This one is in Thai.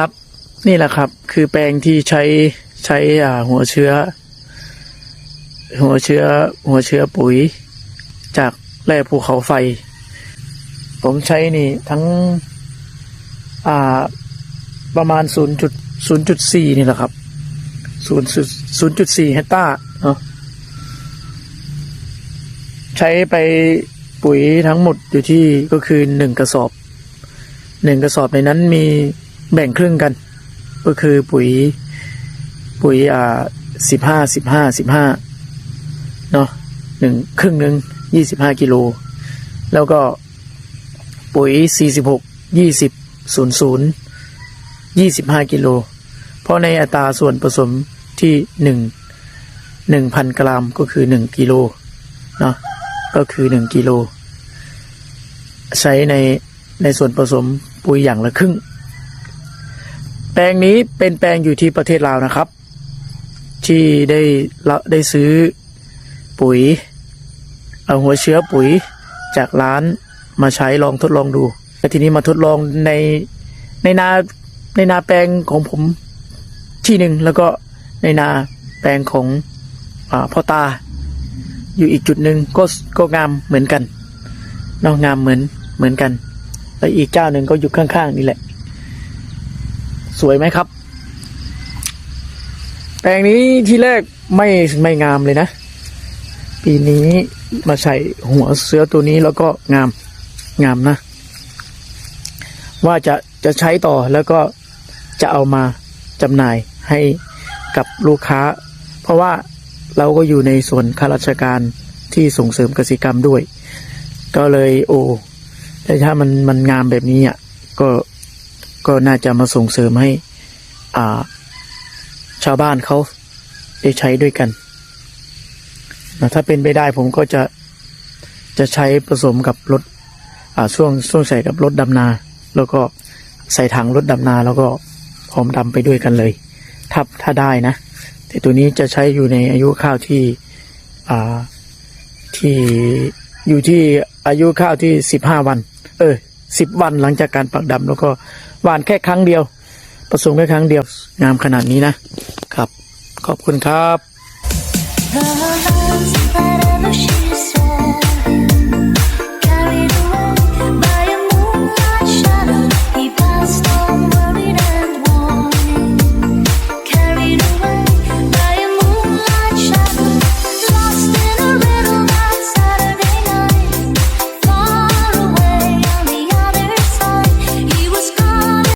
ครับ นี่แหละครับ คือแปลงที่ใช้ใช้อ่าหัวเชื้อ หัวเชื้อ หัวเชื้อปุ๋ย จากแร่ภูเขาไฟ ผมใช้นี่ทั้ง อ่าประมาณ 0. 0.4 นี่แหละครับ 0 0.4เฮกตาร์เนาะใช้ไปปุ๋ยทั้งหมดอยู่ที่ก็คือหนึ่งกระสอบหนึ่งกระสอบในนั้นมี แบ่งครึ่งกัน ก็คือปุ๋ย ปุ๋ยอ่าสิบห้าสิบห้าสิบห้าเนาะหนึ่งครึ่งหนึ่งยี่สิบห้ากิโล แล้วก็ปุ๋ยสี่สิบหกยี่สิบศูนย์ศูนย์ยี่สิบห้ากิโล เพราะในอัตราส่วนผสมที่หนึ่งหนึ่งพันกรัมก็คือหนึ่งกิโลเนาะก็คือหนึ่งกิโล ใช้ในในส่วนผสมปุ๋ยอย่างละครึ่ง แปลงนี้เป็นแปลงอยู่ที่ประเทศลาวนะครับ ที่ได้ได้ซื้อปุ๋ย เอาหัวเชื้อปุ๋ยจากร้านมาใช้ลองทดลองดูแล้วทีนี้มาทดลองในในนาในนาแปลงของผมที่หนึ่งแล้วก็ในนาแปลงของอพ่อตา อยู่อีกจุดหนึ่งก็ก็งามเหมือนกันนอกงามเหมือนเหมือนกัน แล้วอีกเจ้าหนึ่งก็อยู่ข้างๆนี่แหละ สวยไหมครับ แปลงนี้ที่แรกไม่ไม่งามเลยนะ ปีนี้มาใส่หัวเสือตัวนี้แล้วก็งามงามนะ ว่าจะจะใช้ต่อแล้วก็จะเอามาจำหน่ายให้กับลูกค้า เพราะว่าเราก็อยู่ในส่วนข้าราชการที่ส่งเสริมกสิกรรมด้วย ก็เลยโอ้แต่ถ้ามันมันงามแบบนี้อะก็ ก็น่าจะมาส่งเสริมให้อ่า ชาวบ้านเขาได้ใช้ด้วยกันนะถ้าเป็นไปได้ผมก็จะจะใช้ผสมกับรถอ่าช่วงช่วงใส่กับรถดำนา แล้วก็ใส่ถังรถดำนา แล้วก็พร้อมดำไปด้วยกันเลย ถ้าถ้าได้นะ แต่ตัวนี้จะใช้อยู่ในอายุข้าวที่อ่าที่อยู่ที่อายุข้าวที่สิบห้าวัน เออ สิบวันหลังจากการปักดำแล้วก็หวานแค่ครั้งเดียว ผสมแค่ครั้งเดียว งามขนาดนี้นะครับ ขอบคุณครับ